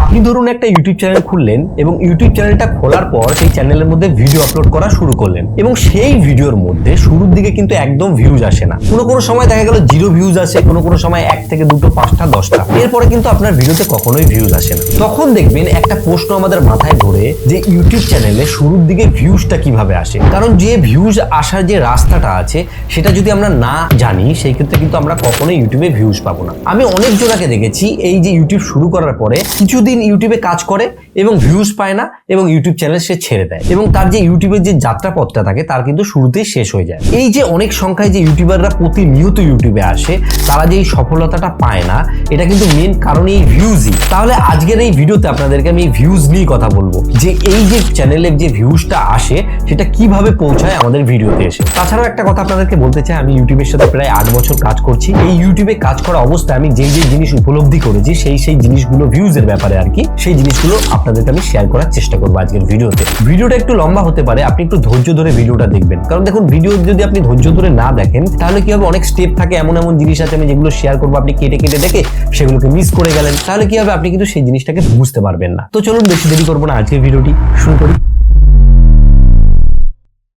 আপনি ধরুন একটা ইউটিউব চ্যানেল খুললেন এবং ইউটিউব চ্যানেলটা খোলার পর সেই চ্যানেলের মধ্যে ভিডিও আপলোড করা শুরু করলেন এবং সেই ভিডিওর মধ্যে শুরুর দিকে কিন্তু একদম ভিউজ আসে না। কোনো কোনো সময় দেখা গেল জিরো ভিউজ আসে, কোনো কোনো সময় এক থেকে দুটো, পাঁচটা, দশটা। এরপরে কিন্তু আপনার ভিডিওতে কখনোই ভিউজ আসে না। তখন দেখবেন একটা প্রশ্ন আমাদের মাথায় ঘোরে যে ইউটিউব চ্যানেলে শুরুর দিকে ভিউজটা কীভাবে আসে? কারণ যে ভিউজ আসার যে রাস্তাটা আছে, সেটা যদি আমরা না জানি, সেই ক্ষেত্রে কিন্তু আমরা কখনোই ইউটিউবে ভিউজ পাবো না। আমি অনেক জনাকে দেখেছি, এই যে ইউটিউব শুরু করার পরে কিছুদিন ইউটিউবে কাজ করে এবং ভিউজ পায় না এবং ইউটিউব চ্যানেল সে ছেড়ে দেয় এবং তার যে ইউটিউবের যে যাত্রাপথটা থাকে তার কিন্তু শুরুতেই শেষ হয়ে যায়। এই যে অনেক সংখ্যায় যে ইউটিউবাররা প্রতিনিয়ত ইউটিউবে আসে, তারা যে এই সফলতাটা পায় না, এটা কিন্তু মেন কারণ এই ভিউজই তাহলে আজকের এই ভিডিওতে আপনাদেরকে আমি ভিউজ নিয়ে কথা বলব। যে এই যে চ্যানেলের যে ভিউজটা আসে, সেটা কীভাবে পৌঁছায় আমাদের ভিডিওতে এসে। তাছাড়াও একটা কথা আপনাদেরকে বলতে চাই, আমি ইউটিউবের সাথে প্রায় আট বছর কাজ করছি। এই ইউটিউবে কাজ করা অবস্থায় আমি যেই যেই জিনিস উপলব্ধি করেছি, সেই সেই জিনিসগুলো ভিউজের ব্যাপারে আর কি, সেই জিনিসগুলো আপনাদেরকে আমি শেয়ার করার চেষ্টা করব আজকের ভিডিওতে। ভিডিওটা একটু লম্বা হতে পারে, আপনি একটু ধৈর্য ধরে ভিডিওটা দেখবেন। কারণ দেখুন ভিডিও যদি আপনি ধৈর্য ধরে না দেখেন, তাহলে কি হবে? অনেক স্টেপ থাকে, এমন এমন জিনিস আছে, আমি যেগুলো শেয়ার করব, আপনি কেটে কেটে দেখে সেগুলোকে মিস করে গেলেন, তাহলে কি হবে? আপনি কিন্তু সেই জিনিসটাকে বুঝতে পারবেন না। তো চলুন, বেশি দেরি করব না, আজকের ভিডিওটি শুরু করি।